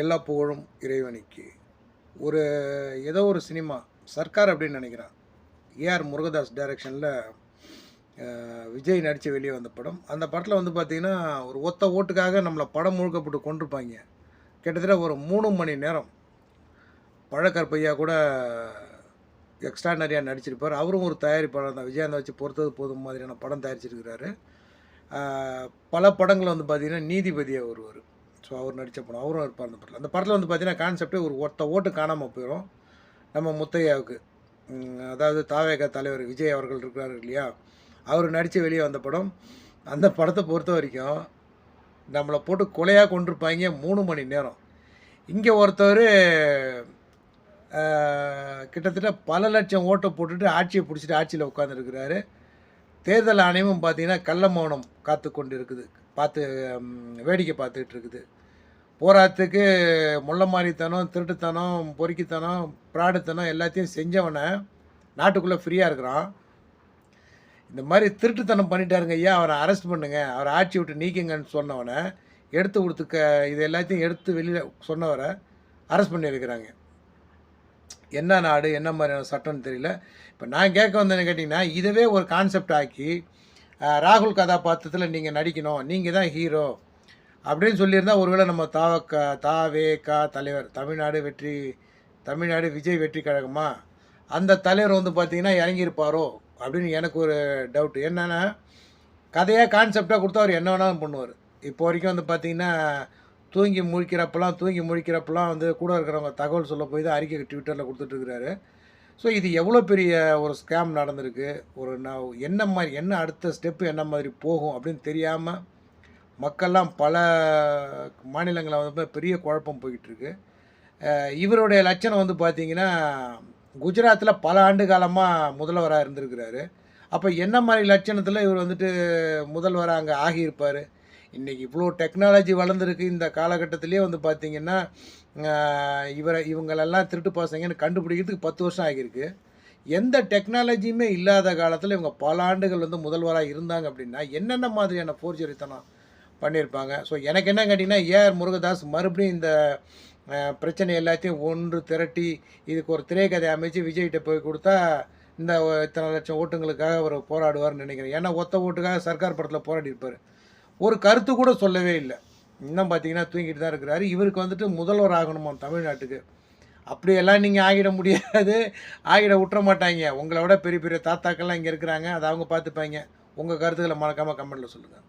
எல்லா புகழும் இறைவனுக்கு. ஒரு ஏதோ ஒரு சினிமா சர்க்கார் அப்படின்னு நினைக்கிறான். ஏஆர் முருகதாஸ் டைரக்ஷனில் விஜய் நடித்து வெளியே வந்த படம். அந்த படத்தில் வந்து பார்த்திங்கன்னா ஒரு ஒத்த ஓட்டுக்காக நம்மளை படம் முழுக்கப்பட்டு கொண்டிருப்பாங்க கிட்டத்தட்ட ஒரு மூணு மணி நேரம். பழக்கற்பையா கூட எக்ஸ்ட்ரா நிறையா நடிச்சிருப்பார். அவரும் ஒரு தயாரிப்பாளர் தான். விஜயாந்தை வச்சு பொறுத்தது போதும் மாதிரியான படம் தயாரிச்சிருக்கிறாரு. பல படங்கள் வந்து பார்த்திங்கன்னா நீதிபதியாக ஒருவர் ஸோ அவர் நடித்த படம் அவரும் இருப்பார் அந்த படத்தில். அந்த படத்தில் வந்து பார்த்திங்கன்னா கான்செப்டே ஒரு ஒத்த ஓட்டு காணாமல் போயிடும் நம்ம முத்தையாவுக்கு. அதாவது தாவேக தலைவர் விஜய் அவர்கள் இருக்கிறார் இல்லையா? அவர் நடித்து வெளியே வந்த படம். அந்த படத்தை பொறுத்த வரைக்கும் நம்மளை போட்டு கொலையாக கொண்டிருப்பாங்க மூணு மணி நேரம். இங்கே ஒருத்தர் கிட்டத்தட்ட பல லட்சம் ஓட்டை போட்டுட்டு ஆட்சியை பிடிச்சிட்டு ஆட்சியில் உட்காந்துருக்கிறாரு தேர்தல் ஆணையமும் பார்த்தீங்கன்னா கள்ள மௌனம் காத்து கொண்டு இருக்குது பார்த்து வேடிக்கை பார்த்துக்கிட்டு இருக்குது போராட்டத்துக்கு முள்ள மாதிரித்தனம் திருட்டுத்தனம் பொறுக்கித்தனம் பிராடுத்தனம் எல்லாத்தையும் செஞ்சவனை நாட்டுக்குள்ளே ஃப்ரீயாக இருக்கிறான். இந்த மாதிரி திருட்டுத்தனம் பண்ணிட்டாருங்க ஐயா அவரை அரெஸ்ட் பண்ணுங்க. அவரை ஆட்சி விட்டு நீக்குங்கன்னு சொன்னவனை எடுத்து கொடுத்துக்க இது எல்லாத்தையும் எடுத்து வெளியில் சொன்னவரை அரெஸ்ட் பண்ணியிருக்கிறாங்க. என்ன நாடு என்ன மாதிரியான சட்டம்னு தெரியல. இப்போ நான் கேட்க வந்தேன்னு கேட்டிங்கன்னா இதவே ஒரு கான்செப்ட் ஆக்கி ராகுல் கதாபாத்திரத்தில் நீங்கள் நடிக்கணும். நீங்கள் தான் ஹீரோ அப்படின்னு சொல்லியிருந்தா ஒருவேளை நம்ம தாவக்க தாவேகா தலைவர் தமிழ்நாடு வெற்றி தமிழ்நாடு விஜய் வெற்றி கழகமா? அந்த தலைவர் வந்து பார்த்தீங்கன்னா இறங்கியிருப்பாரோ? அப்படின்னு எனக்கு ஒரு டவுட் என்னென்னா கதையாக கான்செப்டாக கொடுத்தா அவர் என்ன வேணாலும் பண்ணுவார். இப்போ வரைக்கும் வந்து பார்த்தீங்கன்னா தூங்கி முழிக்கிறப்பெல்லாம் தூங்கி முழிக்கிறப்பெல்லாம் வந்து கூட இருக்கிறவங்க தகவல் சொல்ல போய் தான் அறிக்கை ட்விட்டரில் கொடுத்துட்ருக்கிறாரு ஸோ இது எவ்வளோ பெரிய ஒரு ஸ்கேம் நடந்திருக்கு? ஒரு நான் என்ன மாதிரி என்ன அடுத்த ஸ்டெப்பு என்ன மாதிரி போகும் அப்படின்னு தெரியாமல் மக்கள்லாம் பல மாநிலங்களில் வந்து பெரிய குழப்பம் போய்கிட்டுருக்கு இவருடைய லட்சணம் வந்து பார்த்திங்கன்னா குஜராத்தில் பல ஆண்டு காலமாக முதல்வராக இருந்திருக்கிறாரு. அப்போ என்ன மாதிரி லட்சணத்தில் இவர் வந்துட்டு முதல்வராக அங்கே ஆகியிருப்பார்? இன்றைக்கி இவ்வளோ டெக்னாலஜி வளர்ந்துருக்கு இந்த காலகட்டத்திலே வந்து பார்த்திங்கன்னா இவரை இவங்களெல்லாம் திருட்டு பசங்கன்னு கண்டுபிடிக்கிறதுக்கு பத்து வருஷம் ஆகியிருக்கு. எந்த டெக்னாலஜியுமே இல்லாத காலத்தில் இவங்க பல ஆண்டுகள் வந்து முதல்வராக இருந்தாங்க அப்படின்னா என்னென்ன மாதிரியான போர்ஜரித்தனம் பண்ணியிருப்பாங்க? ஸோ எனக்கு என்ன கேட்டிங்கன்னா ஏஆர் முருகதாஸ் மறுபடியும் இந்த பிரச்சனை எல்லாத்தையும் ஒன்று திரட்டி இதுக்கு ஒரு திரைக்கதை அமைச்சு விஜய்கிட்ட போய் கொடுத்தா இந்த இத்தனை லட்சம் ஓட்டுங்களுக்காக அவர் போராடுவார்னு நினைக்கிறேன். ஏன்னா ஒத்த ஓட்டுக்காக சர்க்கார் படத்தில் போராடி இருப்பார் ஒரு கருத்து கூட சொல்லவே இல்லை. இன்னும் பார்த்தீங்கன்னா தூங்கிட்டு தான் இருக்கிறாரு. இவருக்கு வந்துட்டு முதல்வர் ஆகணுமா தமிழ்நாட்டுக்கு? அப்படியெல்லாம் நீங்கள் ஆகிட முடியாது. ஆகிட விட்டுற மாட்டாங்க. உங்களை விட பெரிய பெரிய தாத்தாக்கள்லாம் இங்கே இருக்கிறாங்க. அதை அவங்க பார்த்துப்பாங்க. உங்கள் கருத்துக்களை மறக்காமல் கமெண்ட்டில் சொல்லுங்கள்